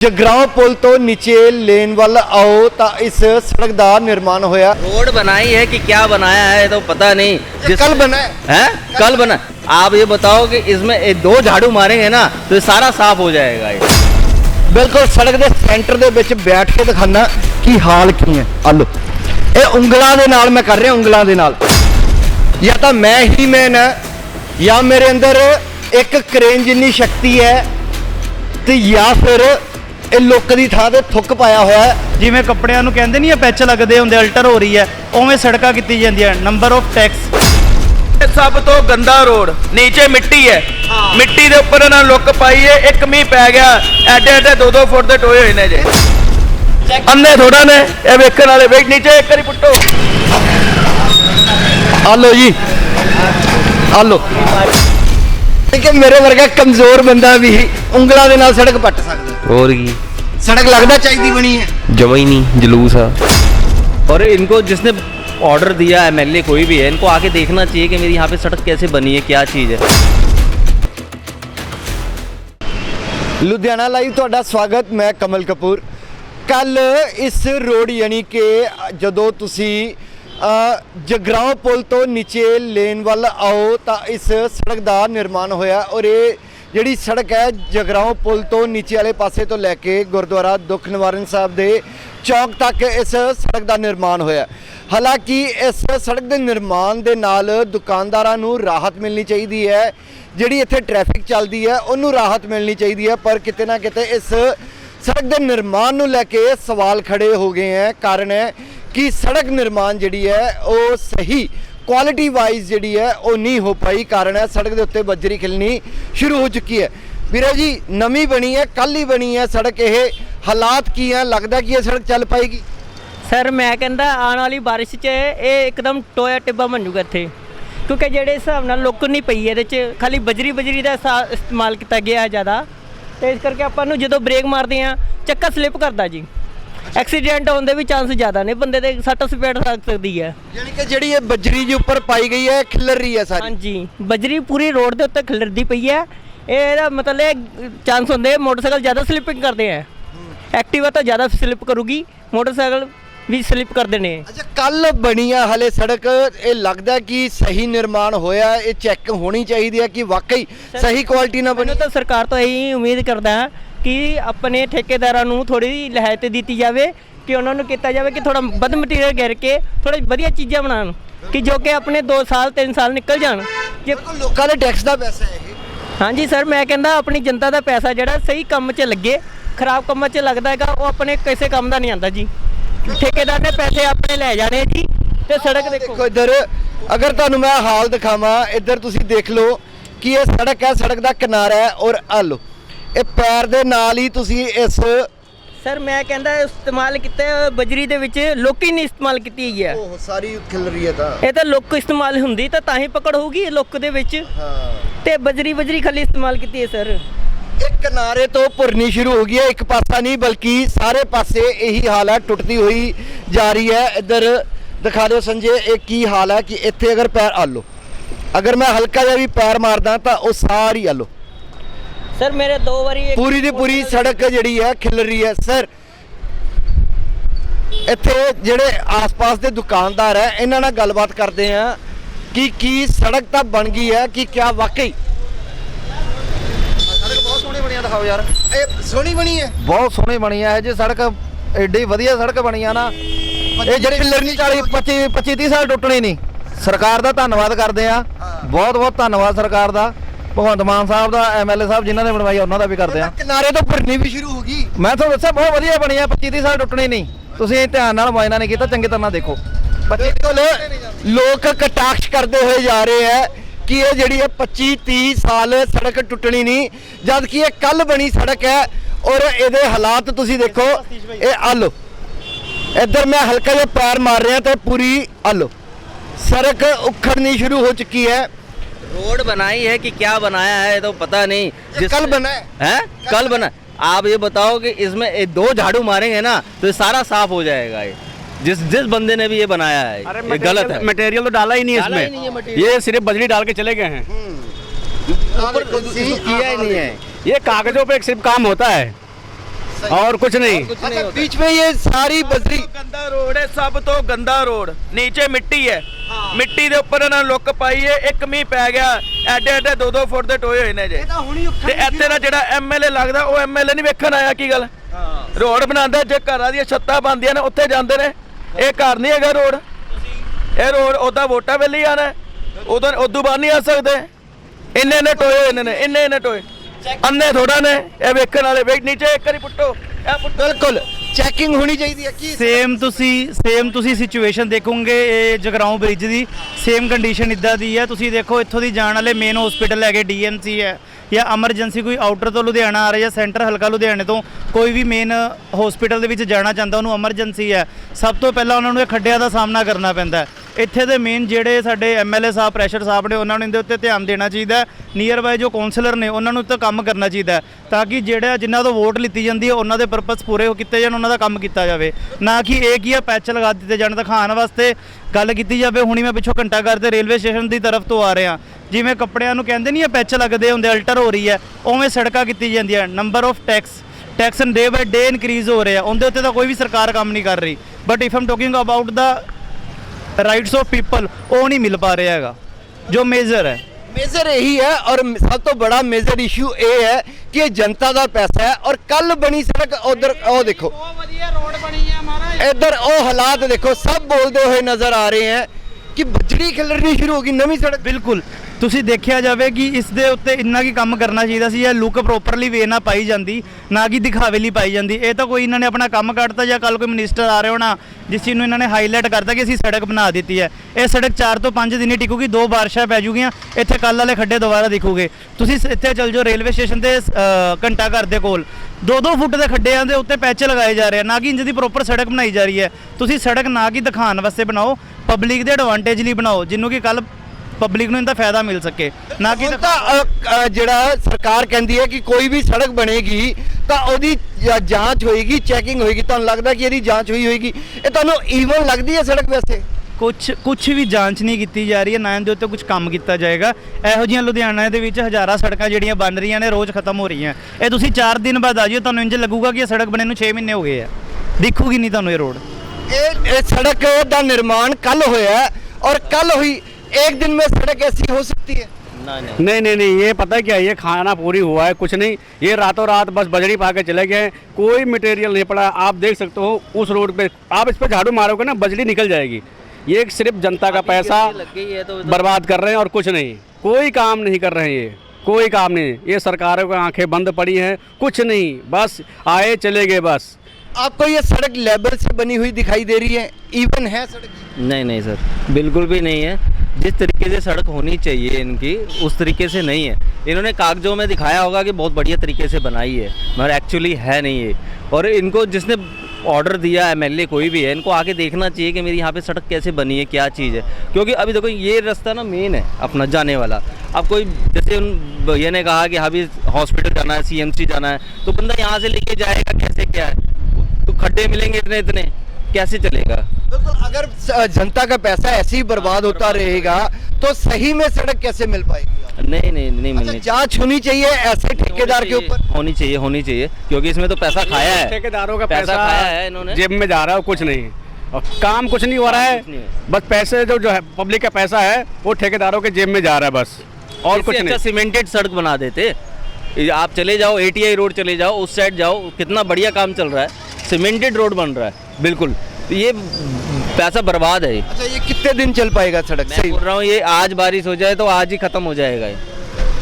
ਜਗਰਾਉਂ ਪੁਲ ਤੋਂ ਨੀਚੇ ਲੇਨ ਵੱਲ ਆਓ ਤਾਂ ਇਸ ਸੜਕ ਦਾ ਨਿਰਮਾਣ ਹੋਇਆ रोड बनाई है कि क्या बनाया है तो पता नहीं जिस ਕੱਲ ਬਣਾ ਹੈ। है कल बना आप ये बताओ कि इसमें ये दो झाड़ू मारेंगे ना तो ये सारा साफ हो जाएगा ये ਬਿਲਕੁਲ ਸੜਕ ਦੇ ਸੈਂਟਰ ਦੇ ਵਿੱਚ ਬੈਠ ਕੇ ਦਿਖਾਣਾ ਕੀ ਹਾਲ ਕੀ ਹੈ ਆ ਲੋ ਇਹ ਉਂਗਲਾਂ ਦੇ ਨਾਲ ਮੈਂ ਕਰ ਰਿਹਾ ਉਂਗਲਾਂ ਦੇ ਨਾਲ ਜਾਂ ਤਾਂ ਮੈਂ ਹੀ ਮੈਨ ਹੈ ਜਾਂ ਮੇਰੇ ਅੰਦਰ ਇੱਕ ਕਰੇਨ ਜਿੰਨੀ ਸ਼ਕਤੀ ਹੈ ਤੇ ਜਾਂ ਫਿਰ ਇਹ ਲੁੱਕ ਦੀ ਥਾਂ ਤੇ ਥੁੱਕ ਪਾਇਆ ਹੋਇਆ ਹੈ। ਜਿਵੇਂ ਕੱਪੜਿਆਂ ਨੂੰ ਕਹਿੰਦੇ ਨਹੀਂ ਆ ਪੈਚ ਲੱਗਦੇ ਹੁੰਦੇ ਅਲਟਰ ਹੋ ਰਹੀ ਹੈ। ਉਵੇਂ ਸੜਕਾਂ ਕੀਤੀ ਜਾਂਦੀਆਂ ਨੰਬਰ ਆਫ ਟੈਕਸ ਸਭ ਤੋਂ ਗੰਦਾ ਰੋਡ ਨੀਚੇ ਮਿੱਟੀ ਹੈ। ਮਿੱਟੀ ਦੇ ਉੱਪਰ ਇਹਨਾਂ ਲੁੱਕ ਪਾਈ ਹੈ। ਇੱਕ ਮੀਂਹ ਪੈ ਗਿਆ ਐਡੇ ਐਡੇ 2-2 ਫੁੱਟ ਦੇ ਟੋਏ ਹੋਏ ਨੇ ਜੇ। ਅੰਨੇ ਥੋੜਾ ਨੇ ਇਹ ਵੇਖਣ ਵਾਲੇ। ਵੇਖ ਨੀਚੇ ਇੱਕ ਵਾਰੀ ਪੁੱਟੋ। ਆ ਲੋ ਜੀ। ਆ ਲੋ ਕਿ ਮੇਰੇ ਵਰਗਾ ਕਮਜ਼ੋਰ ਬੰਦਾ ਵੀ ਉਂਗਲਾਂ ਦੇ ਨਾਲ ਸੜਕ ਪੱਟ ਸਕਦਾ। और की ਸੜਕ ਲੱਗਦਾ ਚਾਹੀਦੀ ਬਣੀ ਹੈ जमा ही नहीं जुलूस है और इनको जिसने ऑर्डर दिया एमएलए कोई भी है इनको आके देखना चाहिए कि मेरी यहाँ पे सड़क कैसे बनी है क्या चीज़ है ਲੁਧਿਆਣਾ ਲਾਈਵ ਤੁਹਾਡਾ ਸਵਾਗਤ ਮੈਂ ਕਮਲ ਕਪੂਰ ਕੱਲ ਇਸ ਰੋਡ ਯਾਨੀ ਕਿ ਜਦੋਂ ਤੁਸੀਂ ਅ, ਜਗਰਾਉਂ ਪੁਲ ਤੋਂ ਨੀਚੇ ਲੇਨ ਵੱਲ ਆਓ ਤਾਂ ਇਸ ਸੜਕ ਦਾ ਨਿਰਮਾਣ ਹੋਇਆ ਔਰ ਇਹ ਜਿਹੜੀ ਸੜਕ ਹੈ ਜਗਰਾਉਂ ਪੁਲ ਤੋਂ ਨੀਚੇ ਵਾਲੇ ਪਾਸੇ ਤੋਂ ਲੈ ਕੇ ਗੁਰਦੁਆਰਾ ਦੁੱਖ ਨਿਵਾਰਨ ਸਾਹਿਬ ਦੇ ਚੌਕ ਤੱਕ ਇਸ ਸੜਕ ਦਾ ਨਿਰਮਾਣ ਹੋਇਆ ਹਾਲਾਂਕਿ ਇਸ ਸੜਕ ਦੇ ਨਿਰਮਾਣ ਦੇ ਨਾਲ ਦੁਕਾਨਦਾਰਾਂ ਨੂੰ ਰਾਹਤ ਮਿਲਣੀ ਚਾਹੀਦੀ ਹੈ। ਜਿਹੜੀ ਇੱਥੇ ਟ੍ਰੈਫਿਕ ਚੱਲਦੀ ਹੈ, ਉਹਨੂੰ ਰਾਹਤ ਮਿਲਣੀ ਚਾਹੀਦੀ ਹੈ, ਪਰ ਕਿਤੇ ਨਾ ਕਿਤੇ ਇਸ ਸੜਕ ਦੇ ਨਿਰਮਾਣ ਨੂੰ ਲੈ ਕੇ ਸਵਾਲ ਖੜੇ ਹੋ ਗਏ ਹੈ। ਕਾਰਨ ਹੈ ਕਿ ਸੜਕ ਨਿਰਮਾਣ ਜਿਹੜੀ ਹੈ, ਉਹ ਸਹੀ ਕੁਆਲਿਟੀ ਵਾਈਜ਼ ਜਿਹੜੀ ਹੈ, ਉਹ ਨਹੀਂ ਹੋ ਪਾਈ, ਕਾਰਨ ਹੈ ਸੜਕ ਦੇ ਉੱਤੇ ਬੱਜਰੀ ਖਿਲਣੀ ਸ਼ੁਰੂ ਹੋ ਚੁੱਕੀ ਹੈ। ਵੀਰੇ ਜੀ, ਨਵੀਂ ਬਣੀ ਹੈ ਕੱਲ ਹੀ ਬਣੀ ਹੈ ਸੜਕ, ਇਹ ਹਾਲਾਤ ਕੀ ਹੈ? ਲੱਗਦਾ ਕਿ ਇਹ ਸੜਕ ਚੱਲ ਪਾਏਗੀ? ਸਰ ਮੈਂ ਕਹਿੰਦਾ ਆਉਣ ਵਾਲੀ ਬਾਰਿਸ਼ 'ਚ ਇਹ ਇੱਕਦਮ ਟੋਇਆ ਟਿੱਬਾ ਬਣ ਜੂਗਾ ਇੱਥੇ। ਕਿਉਂਕਿ ਜਿਹੜੇ ਹਿਸਾਬ ਨਾਲ ਲੁੱਕ ਨਹੀਂ ਪਈ ਇਹਦੇ 'ਚ, ਖਾਲੀ ਬਜਰੀ ਬਜਰੀ ਦਾ ਸਾ- ਇਸਤੇਮਾਲ ਕੀਤਾ ਗਿਆ ਹੈ ਜ਼ਿਆਦਾ। ਤੇ ਇਸ ਕਰਕੇ ਆਪਾਂ ਨੂੰ ਜਦੋਂ ਬ੍ਰੇਕ ਮਾਰਦੇ ਆ ਚੱਕਾ ਸਲਿੱਪ ਕਰਦਾ ਜੀ। ਐਕਸੀਡੈਂਟ ਹੋਣ ਦੇ ਵੀ ਚਾਂਸ ਜ਼ਿਆਦਾ ਨੇ ਬੰਦੇ ਦੇ ਸੱਟ ਸਪੇਟ ਲੱਗ ਸਕਦੀ ਹੈ। ਯਾਨੀ ਕਿ ਜਿਹੜੀ ਇਹ ਬੱਜਰੀ ਜੀ ਉੱਪਰ ਪਾਈ ਗਈ ਹੈ ਇਹ ਖਿਲਰ ਰਹੀ ਹੈ ਸਾਰੀ। ਹਾਂਜੀ ਬਜਰੀ ਪੂਰੀ ਰੋਡ ਦੇ ਉੱਤੇ ਖਿਲਰਦੀ ਪਈ ਹੈ। ਇਹਦਾ ਮਤਲਬ ਚਾਂਸ ਹੁੰਦੇ ਮੋਟਰਸਾਈਕਲ ਜ਼ਿਆਦਾ ਸਲਿੱਪਿੰਗ ਕਰਦੇ ਆ। ਐਕਟਿਵਾ ਤਾਂ ਜ਼ਿਆਦਾ ਸਲਿੱਪ ਕਰੂਗੀ ਮੋਟਰਸਾਈਕਲ ਵੀ ਸਲਿੱਪ ਕਰਦੇ ਨੇ। ਅੱਛਾ ਕੱਲ ਬਣੀ ਆ ਹਲੇ ਸੜਕ ਇਹ ਲੱਗਦਾ ਕਿ ਸਹੀ ਨਿਰਮਾਣ ਹੋਇਆ ਇਹ ਚੈੱਕ ਹੋਣੀ ਚਾਹੀਦੀ ਹੈ ਕਿ ਵਾਕਈ ਸਹੀ ਕੁਆਲਿਟੀ ਨਾਲ ਬਣੀ। ਤਾਂ ਸਰਕਾਰ ਤੋਂ ਇਹੀ ਉਮੀਦ ਕਰਦਾ ਹਾਂ ਕਿ ਆਪਣੇ ਠੇਕੇਦਾਰਾਂ ਨੂੰ ਥੋੜੀ ਰਿਆਇਤ ਦਿੱਤੀ ਜਾਵੇ ਕਿ ਉਹਨਾਂ ਨੂੰ ਕੀਤਾ ਜਾਵੇ ਕਿ ਥੋੜਾ ਵੱਧ ਮਟੀਰੀਅਲ ਗਿਰ ਕੇ ਥੋੜੀ ਵਧੀਆ ਚੀਜ਼ਾਂ ਬਣਾਉਣ ਕਿ ਜੋ ਕਿ ਆਪਣੇ 2 ਸਾਲ 3 ਸਾਲ ਨਿਕਲ ਜਾਣ। ਜੇ ਲੋਕਾਂ ਦੇ ਟੈਕਸ ਦਾ ਪੈਸਾ ਹੈ ਇਹ। ਹਾਂਜੀ ਸਰ ਮੈਂ ਕਹਿੰਦਾ ਆਪਣੀ ਜਨਤਾ ਦਾ ਪੈਸਾ ਜਿਹੜਾ ਸਹੀ ਕੰਮ 'ਚ ਲੱਗੇ ਖਰਾਬ ਕੰਮਾਂ 'ਚ ਲੱਗਦਾ ਹੈਗਾ ਉਹ ਆਪਣੇ ਕਿਸੇ ਕੰਮ ਦਾ ਨਹੀਂ ਆਂਦਾ ਜੀ। ਠੇਕੇਦਾਰ ਨੇ ਪੈਸੇ ਆਪਣੇ ਲੈ ਜਾਣੇ ਜੀ ਤੇ ਸੜਕ ਦੇਖੋ। ਦੇਖੋ ਇੱਧਰ ਅਗਰ ਤੁਹਾਨੂੰ ਮੈਂ ਹਾਲ ਦਿਖਾਵਾਂ ਇੱਧਰ ਤੁਸੀਂ ਦੇਖ ਲਓ ਕਿ ਇਹ ਸੜਕ ਹੈ ਸੜਕ ਦਾ ਕਿਨਾਰਾ ਹੈ ਔਰ ਆ ਲਓ। ਇਹ ਪੈਰ ਦੇ ਨਾਲ ਹੀ ਤੁਸੀਂ ਇਸ ਸਰ ਮੈਂ ਕਹਿੰਦਾ ਇਸਤੇਮਾਲ ਕੀਤੇ ਬਜਰੀ ਦੇ ਵਿੱਚ ਲੋਕੀ ਨਹੀਂ ਇਸਤੇਮਾਲ ਕੀਤੀ ਹੈ ਉਹ ਸਾਰੀ ਖਿਲ ਰਹੀ ਹੈ ਤਾਂ। ਇਹ ਤਾਂ ਲੁੱਕ ਇਸਤੇਮਾਲ ਹੁੰਦੀ ਤਾਂ ਤਾਂ ਹੀ ਪਕੜ ਹੋਊਗੀ ਲੁੱਕ ਦੇ ਵਿੱਚ। ਹਾਂ। ਤੇ ਬਜਰੀ ਬਜਰੀ ਖਾਲੀ ਇਸਤੇਮਾਲ ਕੀਤੀ ਹੈ ਸਰ। ਇਹ ਕਿਨਾਰੇ ਤੋਂ ਭੁਰਨੀ ਸ਼ੁਰੂ ਹੋ ਗਈ ਹੈ ਇੱਕ ਪਾਸਾ ਨਹੀਂ ਬਲਕਿ ਸਾਰੇ ਪਾਸੇ ਇਹੀ ਹਾਲ ਹੈ ਟੁੱਟਦੀ ਹੋਈ ਜਾ ਰਹੀ ਹੈ। ਇੱਧਰ ਦਿਖਾ ਦਿਓ ਸੰਜੇ ਇਹ ਕੀ ਹਾਲ ਹੈ ਕਿ ਇੱਥੇ ਅਗਰ ਪੈਰ ਆ ਲਓ। ਅਗਰ ਮੈਂ ਹਲਕਾ ਜਿਹਾ ਵੀ ਪੈਰ ਮਾਰਦਾ ਤਾਂ ਉਹ ਸਾਰੀ ਆ ਲਓ। ਸਰ ਮੇਰੇ ਦੋ ਵਾਰੀ ਇੱਕ ਪੂਰੀ ਦੀ ਪੂਰੀ ਸੜਕ ਜਿਹੜੀ ਹੈ ਖਿਲ ਰਹੀ ਹੈ ਸਰ। ਇੱਥੇ ਜਿਹੜੇ ਆਸ-ਪਾਸ ਦੇ ਦੁਕਾਨਦਾਰ ਹੈ ਇਹਨਾਂ ਨਾਲ ਗੱਲਬਾਤ ਕਰਦੇ ਆ ਕਿ ਕੀ ਸੜਕ ਤਾਂ ਬਣ ਗਈ ਹੈ ਕਿ ਕਿਆ ਵਾਕਈ? ਸੜਕ ਬਹੁਤ ਸੋਹਣੀ ਬਣੀ ਆ ਦਿਖਾਓ ਯਾਰ। ਇਹ ਸੋਹਣੀ ਬਣੀ ਹੈ? ਬਹੁਤ ਸੋਹਣੀ ਬਣੀ ਆ ਇਹ ਜੇ ਸੜਕ ਐਡੀ ਵਧੀਆ ਸੜਕ ਬਣੀ ਆ ਨਾ ਇਹ ਜਿਹੜੀ ਖਿਲਰਨੀ 40 25 25 30 ਸਾਲ ਟੁੱਟਣੀ ਨਹੀਂ। ਸਰਕਾਰ ਦਾ ਧੰਨਵਾਦ ਕਰਦੇ ਆ ਬਹੁਤ ਬਹੁਤ ਧੰਨਵਾਦ ਸਰਕਾਰ ਦਾ। ਭਗਵੰਤ ਮਾਨ ਸਾਹਿਬ ਦਾ ਐਮਐਲਏ ਸਾਹਿਬ ਜਿਨ੍ਹਾਂ ਨੇ ਬਣਵਾਈ ਆ, ਉਹਨਾਂ ਦਾ ਵੀ ਕਰਦੇ ਆ। ਕਿਨਾਰੇ ਤੋਂ ਭਰਨੀ ਵੀ ਸ਼ੁਰੂ ਹੋ ਗਈ। ਮੈਂ ਤੁਹਾਨੂੰ ਦੱਸਿਆ ਬਹੁਤ ਵਧੀਆ ਬਣੀ ਆ 25 30 ਸਾਲ ਟੁੱਟਣੀ ਨਹੀਂ। ਤੁਸੀਂ ਧਿਆਨ ਨਾਲ ਮੁਆਇਨਾ ਨਹੀਂ ਕੀਤਾ ਚੰਗੀ ਤਰ੍ਹਾਂ ਦੇਖੋ। ਬਿਲਕੁਲ ਲੋਕ ਕਟਾਕਸ਼ ਕਰਦੇ ਹੋਏ ਜਾ ਰਹੇ ਹੈ ਕਿ ਇਹ ਜਿਹੜੀ ਹੈ 25 30 ਸਾਲ ਸੜਕ ਟੁੱਟਣੀ ਨਹੀਂ ਜਦ ਕਿ ਇਹ ਕੱਲ ਬਣੀ ਸੜਕ ਹੈ ਔਰ ਇਹਦੇ ਹਾਲਾਤ ਤੁਸੀਂ ਦੇਖੋ ਇਹ ਆਲੋ। ਇੱਧਰ ਮੈਂ ਹਲਕਾ ਜਿਹਾ ਪੈਰ ਮਾਰ ਰਿਹਾ ਤੇ ਪੂਰੀ ਆਲੋ। ਸੜਕ ਉਖੜਨੀ ਸ਼ੁਰੂ ਹੋ ਚੁੱਕੀ ਹੈ। रोड बनाई है कि क्या बनाया है तो पता नहीं। जिस... कल बना है, कल, कल बना आप ये बताओ कि इसमें दो झाड़ू मारेंगे ना तो सारा साफ़ हो जाएगा ये। जिस जिस बंदे ने भी ये बनाया है ये गलत है। मटेरियल तो डाला ही नहीं है इसमें। नहीं ये सिर्फ़ बजरी डाल के चले गए हैं। हम्म। किया ही नहीं है। ये कागजों पे सिर्फ़ काम होता है। और कुछ नहीं। अच्छा, बीच में ये सारी तो बजरी गंदा रोड है सब तो गंदा रोड। नीचे मिट्टी है। ਮਿੱਟੀ ਦੇ ਉੱਪਰ ਇਹਨਾਂ ਲੁੱਕ ਪਾਈ ਹੈ ਇੱਕ ਮੀਂਹ ਪੈ ਗਿਆ ਐਡੇ ਐਡੇ 2-2 ਫੁੱਟ ਦੇ ਟੋਏ ਹੋਏ ਨੇ ਜੇ। ਤੇ ਇੱਥੇ ਦਾ ਜਿਹੜਾ ਐਮਐਲਏ ਲੱਗਦਾ ਉਹ ਐਮਐਲਏ ਨਹੀਂ ਵੇਖਣ ਆਇਆ ਕੀ ਗੱਲ? ਰੋਡ ਬਣਾਉਂਦਾ ਜੇ ਘਰਾਂ ਦੀਆਂ ਛੱਤਾਂ ਬੰਦੀਆਂ ਨੇ ਉੱਥੇ ਜਾਂਦੇ ਨੇ। ਇਹ ਘਰ ਨਹੀਂ ਹੈਗਾ ਰੋਡ। ਇਹ ਰੋਡ ਉਹਦਾ ਵੋਟਾਂ ਵੇਲੇ ਆਣਾ ਉਦੋਂ ਉਦੋਂ ਬਾਅਦ ਨਹੀਂ ਆ ਸਕਦੇ। ਇੰਨੇ ਇੰਨੇ ਟੋਏ ਹੋਏ ਨੇ ਇੰਨੇ ਇੰਨੇ ਟੋਏ। ਅੰਨੇ ਥੋੜਾ ਨੇ ਇਹ ਵੇਖਣ ਵਾਲੇ। ਵੇਖ ਨੀਚੇ ਇੱਕ ਵਾਰੀ ਪੁੱਟੋ ਇਹ ਪੁੱਟੋ ਬਿਲਕੁਲ। ਚੈਕਿੰਗ ਹੋਣੀ ਚਾਹੀਦੀ ਹੈ ਕੀ ਸੇਮ ਤੁਸੀਂ ਸੇਮ ਤੁਸੀਂ ਸਿਚੁਏਸ਼ਨ ਦੇਖੋਗੇ, ਇਹ ਜਗਰਾਉਂ ਬ੍ਰਿਜ ਦੀ ਸੇਮ ਕੰਡੀਸ਼ਨ ਇਦਾਂ ਦੀ ਹੈ। ਤੁਸੀਂ ਦੇਖੋ, ਇੱਥੋਂ ਦੀ ਜਾਣ ਵਾਲੇ ਮੇਨ ਹਸਪੀਟਲ ਹੈਗੇ ਡੀਐਮਸੀ ਹੈ, ਜਾਂ ਐਮਰਜੈਂਸੀ ਕੋਈ ਆਊਟਰ ਤੋਂ ਲੁਧਿਆਣਾ ਆ ਰਿਹਾ ਜਾਂ ਸੈਂਟਰ ਹਲਕਾ ਲੁਧਿਆਣੇ ਤੋਂ, ਕੋਈ ਵੀ ਮੇਨ ਹਸਪੀਟਲ ਦੇ ਵਿੱਚ ਜਾਣਾ ਚਾਹੁੰਦਾ, ਉਹਨੂੰ ਐਮਰਜੈਂਸੀ ਹੈ। ਸਭ ਤੋਂ ਪਹਿਲਾਂ ਉਹਨਾਂ ਨੂੰ ਇਹ ਖੱਡਿਆਂ ਦਾ ਸਾਹਮਣਾ ਕਰਨਾ ਪੈਂਦਾ ਇੱਥੇ ਦੇ ਮੇਨ ਜਿਹੜੇ ਸਾਡੇ ਐਮਐਲਏ ਸਾਹਿਬ ਪ੍ਰੈਸ਼ਰ ਸਾਹਿਬ ਨੇ, ਉਹਨਾਂ ਨੂੰ ਇਹਦੇ ਉੱਤੇ ਧਿਆਨ ਦੇਣਾ ਚਾਹੀਦਾ ਨੀਅਰ ਬਾਈ ਜੋ ਕਾਉਂਸਲਰ ਨੇ, ਉਹਨਾਂ ਨੂੰ ਤਾਂ ਕੰਮ ਕਰਨਾ ਚਾਹੀਦਾ ਤਾਂ ਕਿ ਜਿਹੜਾ ਜਿਨ੍ਹਾਂ ਤੋਂ ਵੋਟ ਲਿੱਤੀ ਜਾਂਦੀ ਹੈ, ਉਹਨਾਂ ਦੇ ਪਰਪਸ ਪੂਰੇ ਹੋ ਕੀਤੇ ਜਾਣ, ਉਹਨਾਂ ਦਾ ਕੰਮ ਕੀਤਾ ਜਾਵੇ। ਨਾ ਕਿ ਇਹ ਕੀ ਆ ਪੈਚ ਲਗਾ ਦਿੱਤੇ ਜਾਣ ਦਿਖਾਉਣ ਵਾਸਤੇ ਗੱਲ ਕੀਤੀ ਜਾਵੇ। ਹੁਣੀ ਮੈਂ ਪਿੱਛੋਂ ਘੰਟਾ ਘਰ ਤੇ ਰੇਲਵੇ ਸਟੇਸ਼ਨ ਦੀ ਤਰਫ ਤੋਂ ਆ ਰਿਹਾ। ਜਿਵੇਂ ਕੱਪੜਿਆਂ ਨੂੰ ਕਹਿੰਦੇ ਨਹੀਂ ਆ ਪੈਚ ਲੱਗਦੇ ਹੁੰਦੇ ਅਲਟਰ ਹੋ ਰਹੀ ਹੈ, ਉਵੇਂ ਸੜਕਾਂ ਕੀਤੀ ਜਾਂਦੀਆਂ number of tax tax day by day increase ਹੋ ਰਿਹਾ। ਉਹਦੇ ਉੱਤੇ ਤਾਂ ਕੋਈ ਵੀ ਸਰਕਾਰ ਕੰਮ ਨਹੀਂ ਕਰ ਰਹੀ। But if I'm talking about the rights of people ਉਹ ਨਹੀਂ ਮਿਲ ਪਾ ਰਿਹਾ ਹੈਗਾ ਜੋ ਮੇਜਰ ਹੈ। ਮੇਜਰ ਇਹੀ ਹੈ ਔਰ ਸਭ ਤੋਂ ਬੜਾ ਮੇਜਰ ਇਸ਼ੂ ਇਹ ਹੈ ਕਿ ਇਹ ਜਨਤਾ ਦਾ ਪੈਸਾ ਹੈ ਔਰ ਕੱਲ ਬਣੀ ਸੜਕ ਉਧਰ ਉਹ ਦੇਖੋ। ਬਹੁਤ ਵਧੀਆ ਰੋਡ ਬਣੀ ਹੈ ਮਹਾਰਾਜ। ਇੱਧਰ ਉਹ ਹਾਲਾਤ ਦੇਖੋ ਸਭ ਬੋਲਦੇ ਹੋਏ ਨਜ਼ਰ ਆ ਰਹੇ ਹੈ ਕਿ ਬਜਰੀ ਖਿਲਰਨੀ ਸ਼ੁਰੂ ਹੋ ਗਈ ਨਵੀਂ ਸੜਕ। ਬਿਲਕੁਲ। ਤੁਸੀਂ ਦੇਖਿਆ ਜਾਵੇ ਕਿ ਇਸ ਦੇ ਉੱਤੇ ਇੰਨਾ ਕੀ ਕੰਮ ਕਰਨਾ ਚਾਹੀਦਾ ਸੀ ਇਹ ਲੁੱਕ ਪ੍ਰੋਪਰਲੀ ਵੇ ਨਾ ਪਾਈ ਜਾਂਦੀ, ਨਾ ਕਿ ਦਿਖਾਵੇ ਲਈ ਪਾਈ ਜਾਂਦੀ। ਇਹ ਤਾਂ ਕੋਈ ਇਹਨਾਂ ਨੇ ਆਪਣਾ ਕੰਮ ਕੱਢਤਾ ਜਾਂ ਕੱਲ ਕੋਈ ਮਿਨਿਸਟਰ ਆ ਰਹੇ ਹੋਣਾ, ਜਿਸ ਚੀਜ਼ ਨੂੰ ਇਹਨਾਂ ਨੇ ਹਾਈਲਾਈਟ ਕਰਤਾ ਕਿ ਅਸੀਂ ਸੜਕ ਬਣਾ ਦਿੱਤੀ ਹੈ। ਇਹ ਸੜਕ 4 ਤੋਂ 5 ਦਿਨ ਹੀ ਟਿਕੂਗੀ, ਦੋ ਬਾਰਿਸ਼ਾਂ ਪੈ ਜੂਗੀਆਂ, ਇੱਥੇ ਕੱਲ ਵਾਲੇ ਖੱਡੇ ਦੁਬਾਰਾ ਦਿਖੂਗੇ। ਤੁਸੀਂ ਸ- ਇੱਥੇ ਚੱਲ ਜਾਓ ਰੇਲਵੇ ਸਟੇਸ਼ਨ ਤੇ ਘੰਟਾ ਘਰ ਦੇ ਕੋਲ। 2-2 ਫੁੱਟ ਦੇ ਖੱਡਿਆਂ ਦੇ ਉੱਤੇ ਪੈਚ ਲਗਾਏ ਜਾ ਰਹੇ ਆ, ਨਾ ਕਿ ਇੰਜ ਦੀ ਪ੍ਰੋਪਰ ਸੜਕ ਬਣਾਈ ਜਾ ਰਹੀ ਹੈ। ਤੁਸੀਂ ਸੜਕ ਨਾ ਕਿ ਦਿਖਾਉਣ ਵਾਸਤੇ ਬਣਾਓ ਪਬਲਿਕ ਦੇ ਐਡਵਾਂਟੇਜ ਲਈ ਬਣਾਓ ਜਿਹਨੂੰ ਕਿ ਕੱਲ ਪਬਲਿਕ ਨੂੰ ਇਹਦਾ ਫਾਇਦਾ ਮਿਲ ਸਕੇ। ਨਾ ਕਿ ਹੁਣ ਤਾਂ ਅ, ਅ, ਜਿਹੜਾ ਸਰਕਾਰ ਕਹਿੰਦੀ ਹੈ ਕਿ ਕੋਈ ਵੀ ਸੜਕ ਬਣੇਗੀ ਤਾਂ ਉਹਦੀ ਜ- ਜਾਂਚ ਹੋਏਗੀ ਚੈਕਿੰਗ ਹੋਏਗੀ। ਤੁਹਾਨੂੰ ਲੱਗਦਾ ਕਿ ਇਹਦੀ ਜਾਂਚ ਹੋਈ ਹੋਏਗੀ? ਇਹ ਤੁਹਾਨੂੰ ਈਵਨ ਲੱਗਦੀ ਹੈ ਸੜਕ ਵੈਸੇ? ਕੁਝ ਕੁਝ ਵੀ ਜਾਂਚ ਨਹੀਂ ਕੀਤੀ ਜਾ ਰਹੀ ਹੈ ਨਾ ਇਹਦੇ ਉੱਤੇ ਕੁਝ ਕੰਮ ਕੀਤਾ ਜਾਏਗਾ। ਇਹੋ ਜਿਹੀਆਂ ਲੁਧਿਆਣਾ ਦੇ ਵਿੱਚ ਹਜ਼ਾਰਾਂ ਸੜਕਾਂ ਜਿਹੜੀਆਂ ਬਣ ਰਹੀਆਂ ਨੇ ਰੋਜ਼ ਖਤਮ ਹੋ ਰਹੀਆਂ। ਇਹ ਤੁਸੀਂ 4 ਦਿਨ ਬਾਅਦ ਆ ਜਿਓ ਤੁਹਾਨੂੰ ਇੰਜ ਲੱਗੂਗਾ ਕਿ ਇਹ ਸੜਕ ਬਣੇ ਨੂੰ 6 ਮਹੀਨੇ ਹੋ ਗਏ ਆ। ਦਿਖੂਗੀ ਨਹੀਂ ਤੁਹਾਨੂੰ ਇਹ ਰੋਡ। ਇਹ ਇਹ ਸੜਕ ਦਾ ਨਿਰਮਾਣ ਕੱਲ ਹੋਇਆ ਹੈ ਔਰ ਕੱਲ हुई एक दिन में सड़क ऐसी हो सकती है? नहीं नहीं। नहीं नहीं ये पता है? क्या ये खाना पूरी हुआ है कुछ नहीं। ये रातों रात बस बजरी पा के चले गए कोई मटेरियल नहीं पड़ा। आप देख सकते हो उस रोड पे आप इस पर झाड़ू मारोगे ना बजरी निकल जाएगी। ये सिर्फ़ जनता का पैसा तो बर्बाद कर रहे हैं और कुछ नहीं। कोई काम नहीं कर रहे हैं ये। कोई काम नहीं। ये सरकारों की आँखें बंद पड़ी हैं। कुछ नहीं। बस आए चले गए बस। आपको ये सड़क लेबर से बनी हुई दिखाई दे रही है? इवन है सड़क? नहीं नहीं सर। बिल्कुल भी नहीं है। जिस तरीके से सड़क होनी चाहिए इनकी, उस तरीके से नहीं है। इन्होंने कागजों में दिखाया होगा कि बहुत बढ़िया तरीके से बनाई है, मगर एक्चुअली है नहीं ये। और इनको जिसने ऑर्डर दिया एम एमएलए कोई भी है, इनको आके देखना चाहिए कि मेरी यहाँ पे सड़क कैसे बनी है, क्या चीज़ है। क्योंकि अभी देखो, ये रास्ता ना मेन है, अपना जाने वाला। अब कोई, जैसे उन भैया ने कहा कि अभी हॉस्पिटल जाना है सीएमसी जाना है तो बंदा यहाँ से लेके जाएगा, कैसे क्या है? तो खड्डे मिलेंगे इतने इतने कैसे चलेगा? बिल्कुल अगर जनता का पैसा ऐसे ही बर्बाद होता रहेगा तो सही में सड़क कैसे मिल पाएगी? नहीं नहीं नहीं अच्छा, जाँच होनी चाहिए ऐसे ठेकेदार के ऊपर? होनी चाहिए होनी चाहिए क्योंकि इसमें तो पैसा खाया है। ठेकेदारों का पैसा पैसा खाया है इन्होंने। जेब में जा रहा है कुछ नहीं। और काम कुछ नहीं हो रहा है। बस पैसे जो जो है पब्लिक का पैसा है वो ठेकेदारों के जेब में जा रहा है बस। और कुछ अच्छा नहीं सीमेंटेड सड़क बना देते। आप चले जाओ एटीआई रोड चले जाओ उस साइड जाओ कितना बढ़िया काम चल रहा है। सीमेंटेड रोड बन रहा है। बिल्कुल। तो ये पैसा बर्बाद है ये। अच्छा ये कितने दिन चल पाएगा सड़क मैं सही बोल रहा हूँ ये आज बारिश हो जाए तो आज ही खत्म हो जाएगा ये